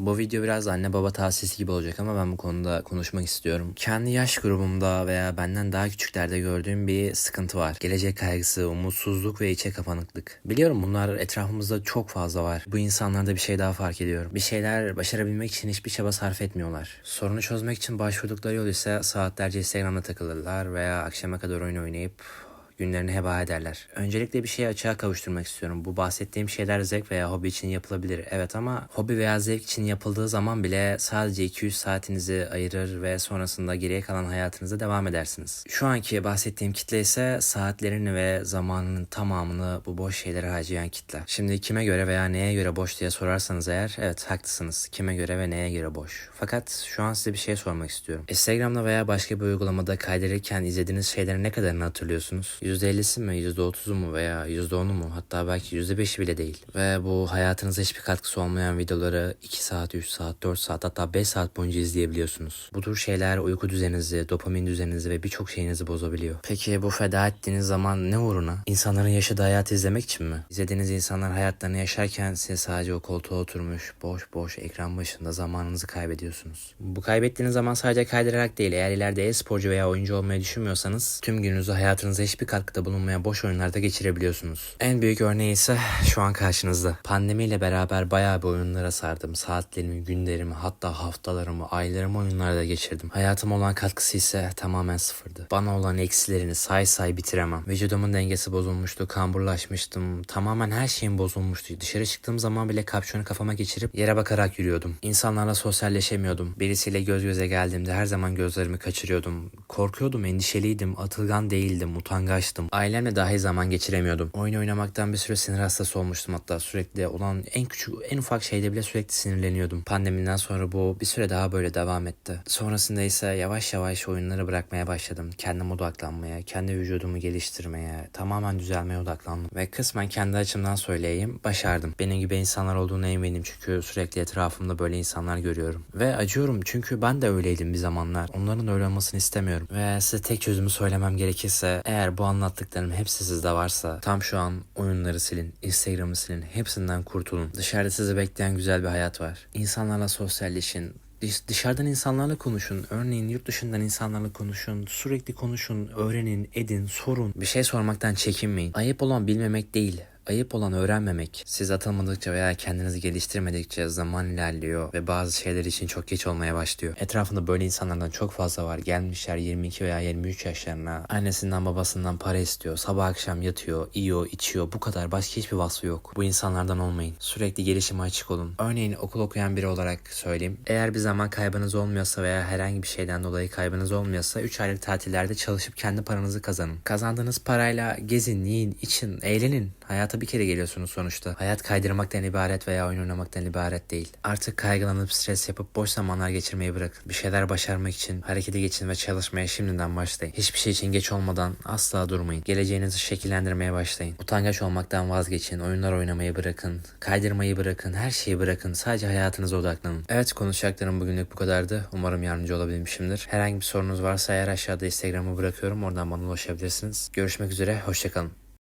Bu video biraz anne baba tavsiyesi gibi olacak ama ben bu konuda konuşmak istiyorum. Kendi yaş grubumda veya benden daha küçüklerde gördüğüm bir sıkıntı var. Gelecek kaygısı, umutsuzluk ve içe kapanıklık. Biliyorum bunlar etrafımızda çok fazla var. Bu insanlarda bir şey daha fark ediyorum. Bir şeyler başarabilmek için hiçbir çaba sarf etmiyorlar. Sorunu çözmek için başvurdukları yol ise saatlerce Instagram'da takılırlar veya akşama kadar oyun oynayıp günlerini heba ederler. Öncelikle bir şeyi açığa kavuşturmak istiyorum. Bu bahsettiğim şeyler zevk veya hobi için yapılabilir. Evet ama hobi veya zevk için yapıldığı zaman bile sadece 200 saatinizi ayırır ve sonrasında geriye kalan hayatınıza devam edersiniz. Şu anki bahsettiğim kitle ise saatlerini ve zamanının tamamını bu boş şeylere harcayan kitle. Şimdi kime göre veya neye göre boş diye sorarsanız eğer evet haklısınız. Kime göre ve neye göre boş. Fakat şu an size bir şey sormak istiyorum. Instagram'da veya başka bir uygulamada kaydederken izlediğiniz şeylerin ne kadarını hatırlıyorsunuz? %50'si mi, %30'u mu veya %10'u mu hatta belki %5'i bile değil. Ve bu hayatınıza hiçbir katkısı olmayan videoları 2 saat, 3 saat, 4 saat hatta 5 saat boyunca izleyebiliyorsunuz. Bu tür şeyler uyku düzeninizi, dopamin düzeninizi ve birçok şeyinizi bozabiliyor. Peki bu feda ettiğiniz zaman ne uğruna? İnsanların yaşadığı hayatı izlemek için mi? İzlediğiniz insanlar hayatlarını yaşarken siz sadece o koltuğa oturmuş, boş boş ekran başında zamanınızı kaybediyorsunuz. Bu kaybettiğiniz zaman sadece kaydırarak değil, eğer ileride e-sporcu veya oyuncu olmayı düşünmüyorsanız tüm gününüzü hayatınıza hiçbir katkıda bulunmayan boş oyunlarda geçirebiliyorsunuz. En büyük örneği ise şu an karşınızda. Pandemiyle beraber bayağı bir oyunlara sardım. Saatlerimi, günlerimi, hatta haftalarımı, aylarımı oyunlarda geçirdim. Hayatıma olan katkısı ise tamamen sıfırdı. Bana olan eksilerini say say bitiremem. Vücudumun dengesi bozulmuştu, kamburlaşmıştım. Tamamen her şeyim bozulmuştu. Dışarı çıktığım zaman bile kapşonu kafama geçirip yere bakarak yürüyordum. İnsanlarla sosyalleşemiyordum. Birisiyle göz göze geldiğimde her zaman gözlerimi kaçırıyordum. Korkuyordum, endişeliydim, atılgan değildim, utangaçtım. Ailemle dahi zaman geçiremiyordum. Oyun oynamaktan bir süre sinir hastası olmuştum hatta sürekli olan en küçük en ufak şeyde bile sürekli sinirleniyordum. Pandemiden sonra bu bir süre daha böyle devam etti. Sonrasında ise yavaş yavaş oyunları bırakmaya başladım. Kendime odaklanmaya, kendi vücudumu geliştirmeye, tamamen düzelmeye odaklandım. Ve kısmen kendi açımdan söyleyeyim, başardım. Benim gibi insanlar olduğuna eminim çünkü sürekli etrafımda böyle insanlar görüyorum. Ve acıyorum çünkü ben de öyleydim bir zamanlar. Onların öyle olmasını istemiyorum. Ve size tek çözümü söylemem gerekirse eğer bu anlattıklarım hepsi sizde varsa tam şu an oyunları silin, Instagram'ı silin, hepsinden kurtulun. Dışarıda sizi bekleyen güzel bir hayat var. İnsanlarla sosyalleşin, Dış- Dışarıdan insanlarla konuşun. Örneğin yurt dışından insanlarla konuşun. Sürekli konuşun, öğrenin, edin, sorun. Bir şey sormaktan çekinmeyin. Ayıp olan bilmemek değil. Ayıp olan öğrenmemek. Siz atılmadıkça veya kendinizi geliştirmedikçe zaman ilerliyor ve bazı şeyler için çok geç olmaya başlıyor. Etrafında böyle insanlardan çok fazla var. Gelmişler 22 veya 23 yaşlarına. Annesinden babasından para istiyor. Sabah akşam yatıyor, yiyor, içiyor. Bu kadar. Başka hiçbir vasfı yok. Bu insanlardan olmayın. Sürekli gelişime açık olun. Örneğin okul okuyan biri olarak söyleyeyim. Eğer bir zaman kaybınız olmuyorsa veya herhangi bir şeyden dolayı kaybınız olmuyorsa 3 aylık tatillerde çalışıp kendi paranızı kazanın. Kazandığınız parayla gezin, yiyin, için, eğlenin. Hayata bir kere geliyorsunuz sonuçta. Hayat kaydırmaktan ibaret veya oyun oynamaktan ibaret değil. Artık kaygılanıp stres yapıp boş zamanlar geçirmeyi bırakın. Bir şeyler başarmak için harekete geçin ve çalışmaya şimdiden başlayın. Hiçbir şey için geç olmadan asla durmayın. Geleceğinizi şekillendirmeye başlayın. Utangaç olmaktan vazgeçin. Oyunlar oynamayı bırakın. Kaydırmayı bırakın. Her şeyi bırakın. Sadece hayatınıza odaklanın. Evet konuşacaklarım bugünlük bu kadardı. Umarım yardımcı olabilmişimdir. Herhangi bir sorunuz varsa eğer aşağıda Instagram'ı bırakıyorum. Oradan bana ulaşabilirsiniz. Görüşmek üzere. Hoşçakalın.